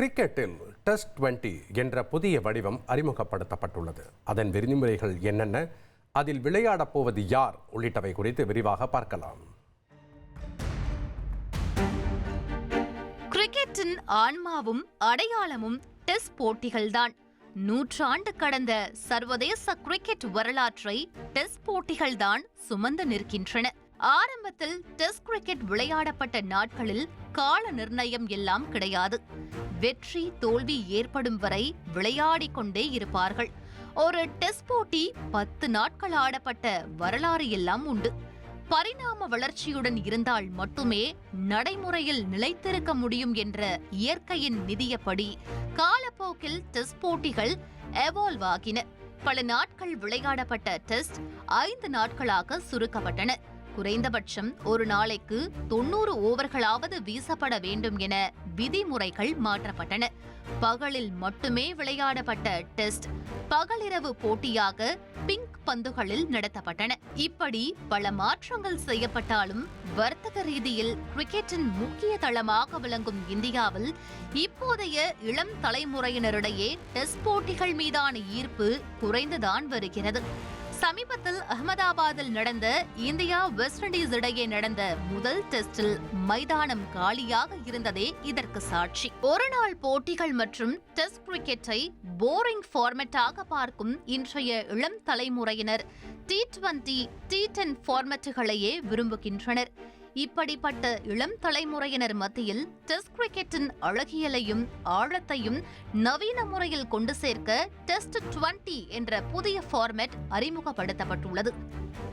கிரிக்கெட்டில் test twenty என்ற புதிய வடிவம் அறிமுகப்படுத்தப்பட்டுள்ளது. அதன் விதிமுறைகள் என்னென்ன? அதில் விளையாடப் போவது யார்? உள்ளிட்டவை குறித்து விரிவாக பார்க்கலாம். கிரிக்கெட்டின் ஆன்மாவும் அடையாளமும் டெஸ்ட் போட்டிகள்தான். நூற்றாண்டு கடந்த சர்வதேச கிரிக்கெட் வரலாற்றை டெஸ்ட் போட்டிகள்தான் சுமந்து நிற்கின்றன. ஆரம்பத்தில் டெஸ்ட் கிரிக்கெட் விளையாடப்பட்ட நாட்களில் கால நிர்ணயம் எல்லாம் கிடையாது. வெற்றி தோல்வி ஏற்படும் வரை விளையாடிக் கொண்டே இருப்பார்கள். ஒரு டெஸ்ட் போட்டி பத்து நாட்கள் ஆடப்பட்ட வரலாறு எல்லாம் உண்டு. பரிணாம வளர்ச்சியுடன் இருந்தால் மட்டுமே நடைமுறையில் நிலைத்திருக்க முடியும் என்ற இயற்கையின் நிதியப்படி காலப்போக்கில் டெஸ்ட் போட்டிகள் எவால்வ் ஆகின. பல நாட்கள் விளையாடப்பட்ட டெஸ்ட் ஐந்து நாட்களாக சுருக்கப்பட்டன. குறைந்தபட்சம் ஒரு நாளைக்கு தொண்ணூறு ஓவர்களாவது வீசப்பட வேண்டும் என விதிமுறைகள் மாற்றப்பட்டன. பகலில் மட்டுமே விளையாடப்பட்ட டெஸ்ட் பகலிரவு போட்டியாக பிங்க் பந்துகளில் நடத்தப்பட்டன. இப்படி பல மாற்றங்கள் செய்யப்பட்டாலும் வர்த்தக ரீதியில் கிரிக்கெட்டின் முக்கிய தளமாக விளங்கும் இந்தியாவில் இப்போதைய இளம் தலைமுறையினரிடையே டெஸ்ட் போட்டிகள் மீதான ஈர்ப்பு குறைந்துதான் வருகிறது. சமீபத்தில் அகமதாபாத்தில் நடந்த இந்தியா வெஸ்ட் இண்டீஸ் இடையே நடந்த முதல் டெஸ்டில் மைதானம் காலியாக இருந்ததே இதற்கு சாட்சி. ஒருநாள் போட்டிகள் மற்றும் டெஸ்ட் கிரிக்கெட்டை போரிங் ஃபார்மெட்டாக பார்க்கும் இன்றைய இளம் தலைமுறையினர் டி டுவெண்டி டி டென் ஃபார்மெட்டுகளையே விரும்புகின்றனர். இப்படிப்பட்ட இளம் தலைமுறையினர் மத்தியில் டெஸ்ட் கிரிக்கெட்டின் அழகியலையும் ஆழத்தையும் நவீன முறையில் கொண்டு சேர்க்க டெஸ்ட் டுவெண்டி என்ற புதிய ஃபார்மேட் அறிமுகப்படுத்தப்பட்டுள்ளது.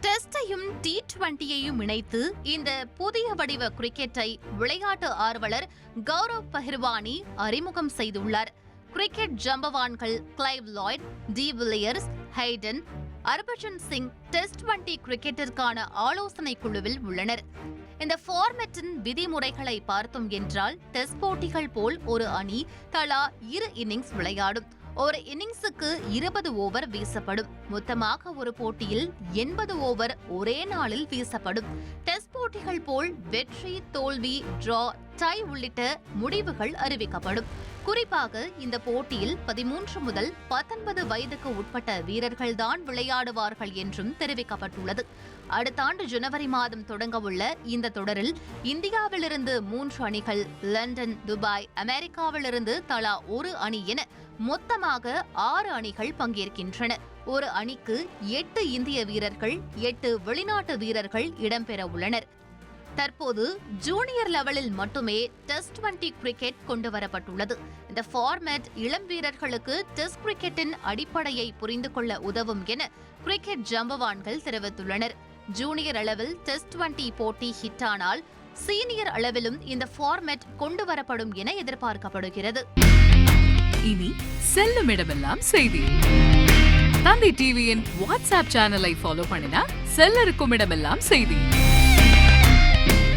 டெஸ்டையும் டி டுவெண்டியையும் இணைத்து இந்த புதிய வடிவ கிரிக்கெட்டை விளையாட்டு ஆர்வலர் கௌரவ் பஹிர்வானி அறிமுகம் செய்துள்ளார். Cricket ஜம்பவான்கள் Clive Lloyd de Villiers Hayden Harbhajan Singh test twenty கிரிக்கெட்டிற்கான ஆலோசனை குழுவில் உள்ளனர். இந்த ஃபார்மேட்டின் விதிமுறைகளை பார்த்தோம் என்றால் டெஸ்ட் போட்டிகள் போல் ஒரு அணி தலா இரு இன்னிங்ஸ் விளையாடும். ஒரு இன்னிங்ஸுக்கு இருபது ஓவர் வீசப்படும். மொத்தமாக ஒரு போட்டியில் எண்பது ஓவர் ஒரே நாளில் வீசப்படும். டெஸ்ட் போட்டிகள் போல் வெற்றி தோல்வி டிரா டை உள்ளிட்ட முடிவுகள் அறிவிக்கப்படும். குறிப்பாக இந்த போட்டியில் பதிமூன்று முதல் பத்தொன்பது வயதுக்கு உட்பட்ட வீரர்கள்தான் விளையாடுவார்கள் என்றும் தெரிவிக்கப்பட்டுள்ளது. அடுத்த ஆண்டு ஜனவரி மாதம் தொடங்கவுள்ள இந்த தொடரில் இந்தியாவிலிருந்து மூன்று அணிகள் லண்டன் துபாய் அமெரிக்காவிலிருந்து தலா ஒரு அணி என மொத்தமாக ஆறு அணிகள் பங்கேற்கின்றன. ஒரு அணிக்கு எட்டு இந்திய வீரர்கள் எட்டு வெளிநாட்டு வீரர்கள் இடம்பெற உள்ளனர். தற்போது ஜூனியர் லெவலில் மட்டுமே டெஸ்ட் டுவெண்டி கிரிக்கெட் கொண்டு வரப்பட்டுள்ளது இந்த ஃபார்மேட் இளம் வீரர்களுக்கு டெஸ்ட் கிரிக்கெட்டின் அடிப்படையை புரிந்து கொள்ள உதவும் என கிரிக்கெட் ஜம்பவான்கள் தெரிவித்துள்ளனர். ஜூனியர் அளவில் டெஸ்ட் டுவெண்டி போட்டி ஹிட்டானால் சீனியர் அளவிலும் இந்த ஃபார்மேட் கொண்டு வரப்படும் என எதிர்பார்க்கப்படுகிறது. இனி செல்லும் இடமெல்லாம் செய்தி. தந்தி டிவியின் வாட்ஸ்அப் சேனலை ஃபாலோ பண்ணினா செல்ல இருக்கும் இடமெல்லாம் செய்தி.